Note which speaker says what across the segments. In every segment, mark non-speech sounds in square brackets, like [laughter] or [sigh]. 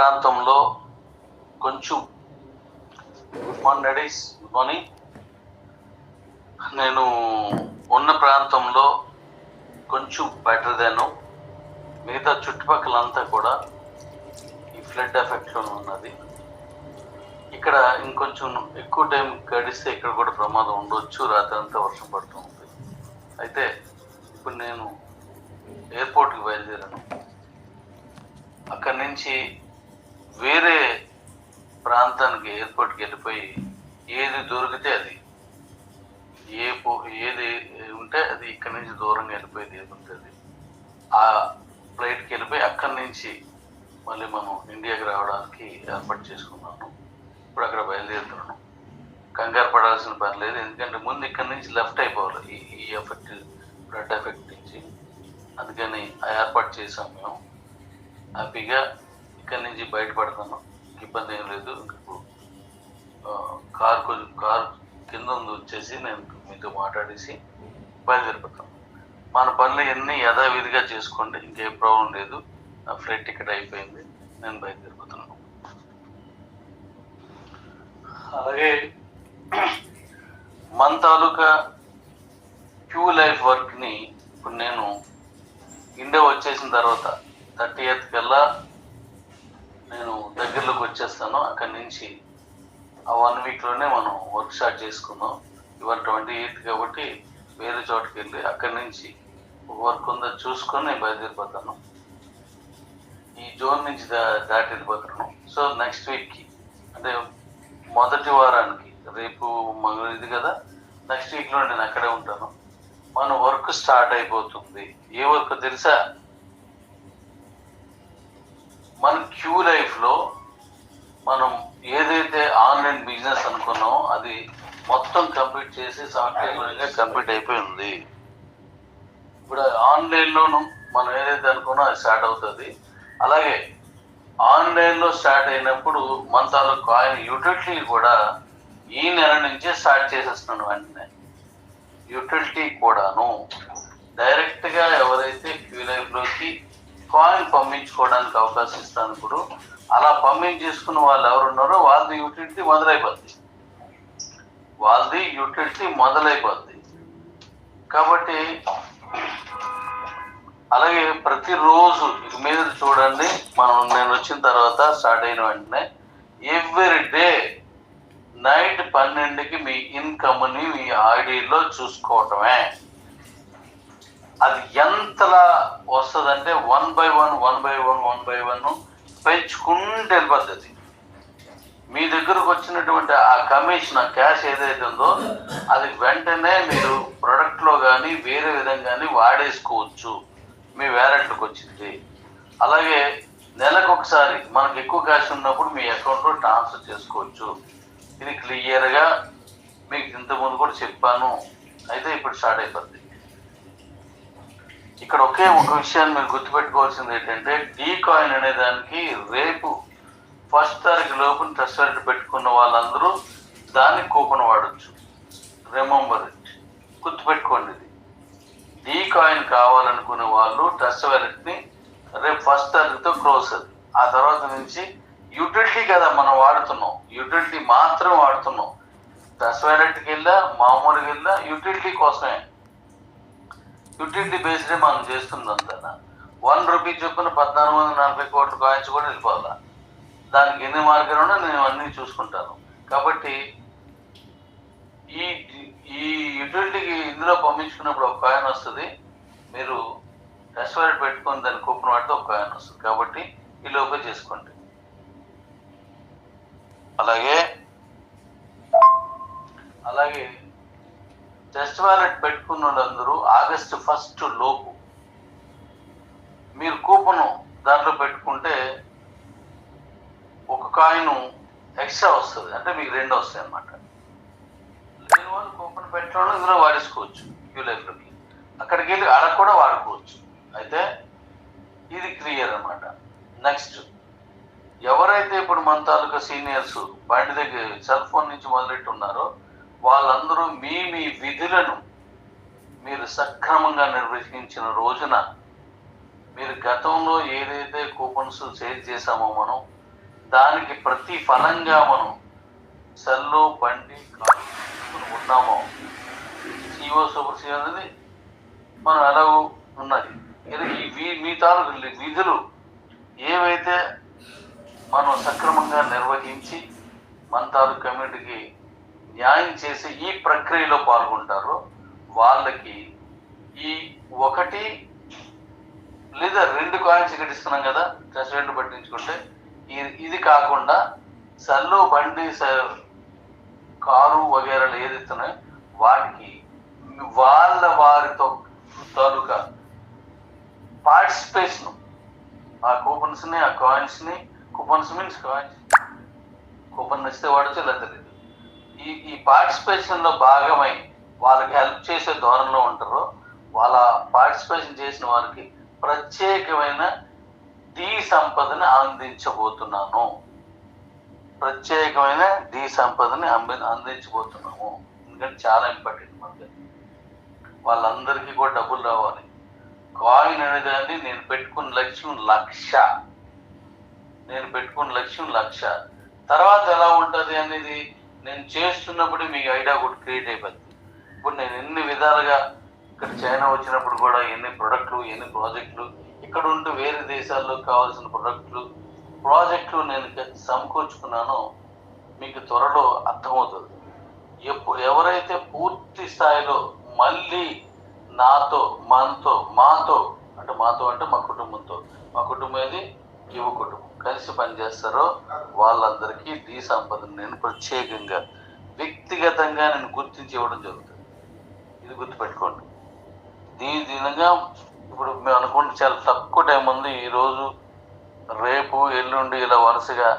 Speaker 1: ప్రాంతంలో కొంచెం good morning daddies good morning నేను ఉన్న ప్రాంతంలో కొంచెం బెటర్ దాను మిగతా చుట్టుపక్కలంతా కూడా ఈ ఫ్లడ్ ఎఫెక్ట్లో ఉన్నది. ఇక్కడ ఇంకొంచెం ఎక్కువ టైం గడిస్తే ఇక్కడ కూడా ప్రమాదం ఉండొచ్చు రాత్రి అంతా వర్షం పడుతూ ఉంది. అయితే ఇప్పుడు నేను ఎయిర్పోర్ట్కి బయలుదేరాను. అక్కడి నుంచి వేరే ప్రాంతానికి ఎయిర్పోర్ట్కి వెళ్ళిపోయి ఏది దొరికితే అది. ఏ పో ఏది ఉంటే అది ఇక్కడి నుంచి దూరంగా వెళ్ళిపోయేది ఏది ఉంటుంది ఆ ఫ్లైట్కి వెళ్ళిపోయి అక్కడి నుంచి మళ్ళీ మనం ఇండియాకి రావడానికి ఏర్పాటు చేసుకున్నాను. ఇప్పుడు అక్కడ బయలుదేరుతున్నాను. కంగారు పడాల్సిన పని లేదు. ఎందుకంటే ముందు ఇక్కడి నుంచి లెఫ్ట్ అయిపోవాలి. ఈ ఈ ఎఫెక్ట్ బ్లడ్ ఎఫెక్ట్ నుంచి. అందుకని ఆ ఏర్పాటు చేసాం మేము. హ్యాపీగా ఇక్కడి నుంచి బయటపడతాను. ఇబ్బంది ఏం లేదు. ఇప్పుడు కార్ కొంచెం కార్ కింద ఉంది వచ్చేసి నేను మీతో మాట్లాడేసి బయలుదేరిపోతాను. మన పనులు ఎన్ని యథావిధిగా చేసుకోండి. ఇంకే ప్రాబ్లం లేదు. నా ఫ్లైట్ టికెట్ అయిపోయింది. నేను బయలుదేరిపోతున్నాను అలాగే [clears throat] మన తాలూకా క్యూ లైఫ్ వర్క్ని ఇప్పుడు నేను ఇండియా వచ్చేసిన తర్వాత థర్టీ ఎయిత్ కల్లా నేను దగ్గరలోకి వచ్చేస్తాను. అక్కడి నుంచి ఆ వన్ వీక్లోనే మనం వర్క్ స్టార్ట్ చేసుకుందాం. ఇవాళ ట్వంటీ ఎయిత్ కాబట్టి వేరే చోటుకి వెళ్ళి అక్కడి నుంచి వర్క్ ఉందో చూసుకొని నేను బయలుదేరిపోతాను. ఈ జోన్ నుంచి దా దాటి వెళ్ళిపోతాను. సో నెక్స్ట్ వీక్కి అంటే మొదటి వారానికి రేపు మంగళది కదా నెక్స్ట్ వీక్లో నేను అక్కడే ఉంటాను. మన వర్క్ స్టార్ట్ అయిపోతుంది. ఏ వర్క్ తెలుసా? మన క్యూ లైఫ్లో మనం ఏదైతే ఆన్లైన్ బిజినెస్ అనుకున్నామో అది మొత్తం కంప్లీట్ చేసి సాఫ్ట్వేర్ కంప్లీట్ అయిపోయింది. ఇప్పుడు ఆన్లైన్లోను మనం ఏదైతే అనుకున్నా అది స్టార్ట్ అవుతుంది. అలాగే ఆన్లైన్లో స్టార్ట్ అయినప్పుడు మన తాలూకు కాయిన్ యూటిలిటీ కూడా ఈ నెల నుంచే స్టార్ట్ చేసేస్తున్నాను వెంటనే. యూటిలిటీ కూడాను. డైరెక్ట్గా ఎవరైతే క్యూ లైఫ్లోకి కాయిన్ పంపించుకోవడానికి అవకాశం ఇస్తాను ఇప్పుడు. అలా పంపించేసుకున్న వాళ్ళు ఎవరున్నారో వాళ్ళది యూటిలిటీ మొదలైపోద్ది. వాళ్ళది యూటిలిటీ మొదలైపోద్ది. కాబట్టి అలాగే ప్రతిరోజు ఇక మీద చూడండి మనం నేను వచ్చిన తర్వాత స్టార్ట్ అయిన వెంటనే ఎవ్రీ డే నైట్ పన్నెండుకి మీ ఇన్కమ్ని మీ ఐడిలో చూసుకోవటమే. అది ఎంతలా వస్తుందంటే one by one one by one one by one పెంచుకుంటూ వెళ్ళిపోతుంది మీ దగ్గరకు వచ్చినటువంటి ఆ కమిషన్ ఆ క్యాష్ ఏదైతే ఉందో అది వెంటనే మీరు ప్రొడక్ట్లో కానీ వేరే విధంగా కానీ వాడేసుకోవచ్చు. మీ వ్యారెంట్కి వచ్చింది. అలాగే నెలకు ఒకసారి మనకు ఎక్కువ క్యాష్ ఉన్నప్పుడు మీ అకౌంట్లో ట్రాన్స్ఫర్ చేసుకోవచ్చు. ఇది క్లియర్గా మీకు ఇంతకుముందు కూడా చెప్పాను. అయితే ఇప్పుడు స్టార్ట్ అయిపోద్ది. ఇక్కడ ఒకే ఒక విషయాన్ని మీరు గుర్తుపెట్టుకోవాల్సింది ఏంటంటే డీ కాయిన్ అనే దానికి రేపు ఫస్ట్ తారీఖు లోపు టెస్ట్ పెట్టుకున్న వాళ్ళందరూ దాన్ని కూపన్ వాడచ్చు. రిమెంబర్ ఇట్ గుర్తుపెట్టుకోండి ఇది. డీ కాయిన్ కావాలనుకునే వాళ్ళు టెస్ట్ వ్యాలెట్ని రేపు ఫస్ట్ తారీఖుతో క్లోజ్ అది. ఆ తర్వాత నుంచి యూటిలిటీ కదా మనం వాడుతున్నాం. యూటిలిటీ మాత్రం వాడుతున్నాం. టెస్ట్ వాలెట్కి వెళ్ళా మామూలుగా వెళ్ళా యూటిలిటీ కోసమే. యుటిలిటీ బేస్డే మనం చేస్తుందంతా వన్ రూపీ చొప్పున పద్నాలుగు వందల నలభై కోట్లు కాయిన్స్ కూడా వెళ్ళిపోవాలా? దానికి ఎన్ని మార్గాలు ఉన్నా నేను అన్నీ చూసుకుంటాను. కాబట్టి ఈ ఈ యుటిలిటీకి ఇందులో పంపించుకున్నప్పుడు ఒక కాయిన్ వస్తుంది. మీరు రెస్టారెంట్ పెట్టుకొని దాన్ని కూపన్ వాడితే ఒక కాయిన్ వస్తుంది. కాబట్టి ఈ లోపే చేసుకోండి. అలాగే అలాగే టెస్ట్ వ్యాలెట్ పెట్టుకున్న వాళ్ళందరూ ఆగస్టు ఫస్ట్ లోపు. మీరు కూపన్ దాంట్లో పెట్టుకుంటే ఒక కాయిన్ ఎక్స్ట్రా వస్తుంది. అంటే మీకు రెండు వస్తాయి అన్నమాట. లేని వాళ్ళు కూపన్ పెట్టడం ఇందులో వాడేసుకోవచ్చు క్యూ లైఫ్లోకి అక్కడికి వెళ్ళి ఆడ కూడా వాడుకోవచ్చు. అయితే ఇది క్లియర్ అన్నమాట. నెక్స్ట్ ఎవరైతే ఇప్పుడు మన తాలూకా సీనియర్స్ బండి దగ్గర సెల్ ఫోన్ నుంచి మొదలెట్టి ఉన్నారో వాళ్ళందరూ మీ మీ విధులను మీరు సక్రమంగా నిర్వహించిన రోజున మీరు గతంలో ఏదైతే కూపన్స్ సేల్ చేశామో మనం దానికి ప్రతి ఫలంగా మనం సెల్లు బండి ఉన్నామో సిఓ సూపర్ సిఓ అనేది మనం ఎలాగో ఉన్నది. ఈ వీ- మీ తాలూకు విధులు ఏవైతే మనం సక్రమంగా నిర్వహించి మన తాలూకు కమ్యూనిటీకి న్యాయం చేసి ఈ ప్రక్రియలో పాల్గొంటారో వాళ్ళకి ఈ ఒకటి లేదా రెండు కాయిన్స్ ఇక్కడ ఇస్తున్నాం కదా జస్ట్ రెండు పట్టించుకుంటే ఇది కాకుండా సల్లు బండి స- కారు వగేరాలు ఏది ఇస్తున్నాయో వాటికి వాళ్ళ వారితో తాలూకా పార్టిసిపేషన్. ఆ కూపన్స్ని ఆ కాయిన్స్ని కూపన్స్ మీన్స్ కాయిన్స్. కూపన్ నచ్చితే వాడచ్చు లేదా. తెలియదు ఈ ఈ పార్టిసిపేషన్లో భాగమై వాళ్ళకి హెల్ప్ చేసే ధోరణిలో ఉంటారో. వాళ్ళ పార్టిసిపేషన్ చేసిన వారికి ప్రత్యేకమైన ధీ సంపదని అందించబోతున్నాను. ప్రత్యేకమైన ధీ సంపదని అంది- అందించబోతున్నాము. ఎందుకంటే చాలా ఇంపార్టెంట్ మనకి వాళ్ళందరికీ కూడా డబ్బులు రావాలి. కాయిన్ అనేదాన్ని నేను పెట్టుకున్న లక్ష్యం లక్ష. నేను పెట్టుకున్న లక్ష్యం లక్ష. తర్వాత ఎలా ఉంటుంది అనేది నేను చేస్తున్నప్పుడు మీకు ఐడియా కూడా క్రియేట్ అయిపోద్ది. ఇప్పుడు నేను ఎన్ని విధాలుగా ఇక్కడ చైనా వచ్చినప్పుడు కూడా ఎన్ని ప్రొడక్ట్లు ఎన్ని ప్రాజెక్టులు ఇక్కడ ఉంటూ వేరే దేశాల్లో కావాల్సిన ప్రొడక్ట్లు ప్రాజెక్టులు నేను సమకూర్చుకున్నానో మీకు త్వరలో అర్థమవుతుంది. ఎప్పుడు ఎవరైతే పూర్తి స్థాయిలో మళ్ళీ నాతో మనతో మాతో అంటే మాతో అంటే మా కుటుంబంతో మా కుటుంబం ఇది యువ కుటుంబం. కలిసి పనిచేస్తారో వాళ్ళందరికీ డి సంపదను నేను ప్రత్యేకంగా వ్యక్తిగతంగా నేను గుర్తించి ఇవ్వడం జరుగుతుంది. ఇది గుర్తుపెట్టుకోండి. దీని దీనిగా ఇప్పుడు మేము అనుకుంటే చాలా తక్కువ టైం ఉంది. ఈరోజు రేపు ఎల్లుండి ఇలా వరుసగా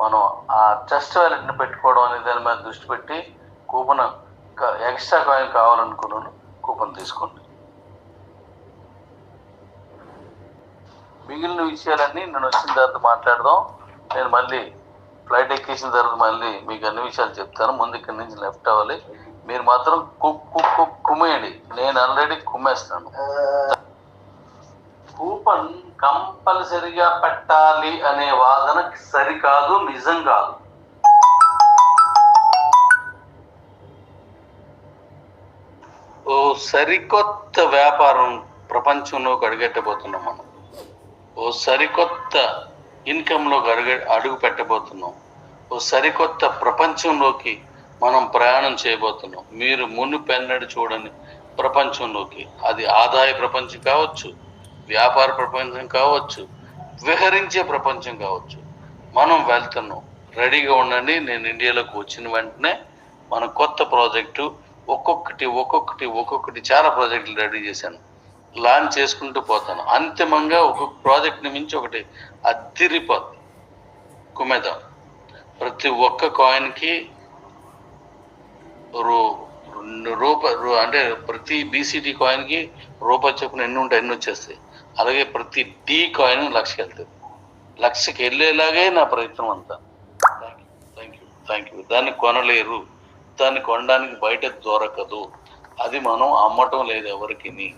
Speaker 1: మనం ఆ టెస్ట్ వ్యాలెట్ని పెట్టుకోవడం అనే దాని మీద దృష్టి పెట్టి కూపన్ ఎక్స్ట్రా కాయిన్ కావాలనుకున్నాను. కూపన్ తీసుకోండి. మిగిలిన విషయాలన్నీ నేను వచ్చిన తర్వాత మాట్లాడదాం. నేను మళ్ళీ ఫ్లైట్ ఎక్కేసిన తర్వాత మళ్ళీ మీకు అన్ని విషయాలు చెప్తాను. ముందు ఇక్కడి నుంచి లెఫ్ట్ అవ్వాలి. మీరు మాత్రం కుక్ కుక్ కుక్ కుమ్మేయండి. నేను ఆల్రెడీ కుమ్మేస్తాను. కూపన్ కంపల్సరిగా పెట్టాలి అనే వాదన సరికాదు నిజం కాదు. ఓ సరికొత్త వ్యాపారం ప్రపంచంలోకి అడిగెట్టబోతున్నాం మనం. ఓ సరికొత్త ఇన్కంలోకి అడుగు అడుగు పెట్టబోతున్నాం. ఓ సరికొత్త ప్రపంచంలోకి మనం ప్రయాణం చేయబోతున్నాం. మీరు మునుపెన్నడు చూడని ప్రపంచంలోకి. అది ఆదాయ ప్రపంచం కావచ్చు వ్యాపార ప్రపంచం కావచ్చు విహరించే ప్రపంచం కావచ్చు. మనం వెళ్తున్నాం. రెడీగా ఉండండి. నేను ఇండియాలోకి వచ్చిన వెంటనే మన కొత్త ప్రాజెక్టు ఒక్కొక్కటి ఒక్కొక్కటి ఒక్కొక్కటి చాలా ప్రాజెక్టులు రెడీ చేశాను. లాంచ్ చేసుకుంటూ పోతాను. అంతిమంగా ఒక ప్రాజెక్ట్ని మించి ఒకటి అద్దిరిపోద్ది. కుమేదాం ప్రతి ఒక్క కాయిన్కి రూ రెండు రూప అంటే ప్రతి బీసీటీ కాయిన్కి రూపాయి చొప్పున ఎన్ని ఉంటాయి ఎన్ని వచ్చేస్తాయి. అలాగే ప్రతి టీ కాయిన్ లక్షకి వెళ్తుంది లక్షకి వెళ్ళేలాగే నా ప్రయత్నం అంతా. Thank you thank you thank you దాన్ని కొనలేరు. దాన్ని కొనడానికి బయట దొరకదు. అది మనం అమ్మటం లేదు ఎవరికి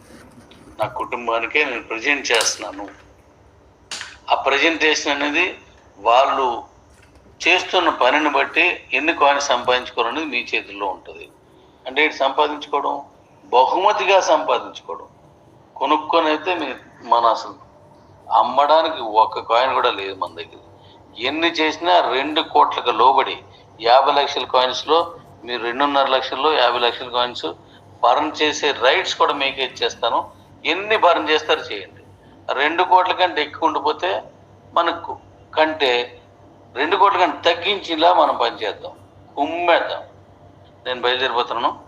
Speaker 1: నా కుటుంబానికే నేను ప్రజెంట్ చేస్తున్నాను. ఆ ప్రజెంటేషన్ అనేది వాళ్ళు చేస్తున్న పనిని బట్టి ఎన్ని కాయిన్స్ సంపాదించుకోవాలనేది మీ చేతుల్లో ఉంటుంది. అంటే ఇటు సంపాదించుకోవడం? బహుమతిగా సంపాదించుకోవడం. కొనుక్కొని అయితే మీ మన అసలు అమ్మడానికి ఒక్క కాయిన్ కూడా లేదు మన దగ్గర. ఎన్ని చేసినా రెండు కోట్లకు లోబడి యాభై లక్షల కాయిన్స్లో మీరు రెండున్నర లక్షల్లో యాభై లక్షల కాయిన్స్ బర్న్ చేసే రైట్స్ కూడా మీకే ఇచ్చేస్తాను. ఎన్ని భరణ చేస్తారు చేయండి. రెండు కోట్ల కంటే ఎక్కువ ఉండిపోతే మనకు కంటే రెండు కోట్ల కంటే తగ్గించేలా మనం పనిచేద్దాం కుమ్మేద్దాం. నేను బయలుదేరిపోతున్నాను.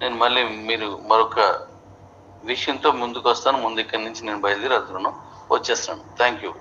Speaker 1: నేను మళ్ళీ మీరు మరొక విషయంతో ముందుకు వస్తాను ముందు ఇక్కడి నుంచి నేను బయలుదేరి వెళ్తున్నాను. వచ్చేస్తాను థ్యాంక్ యూ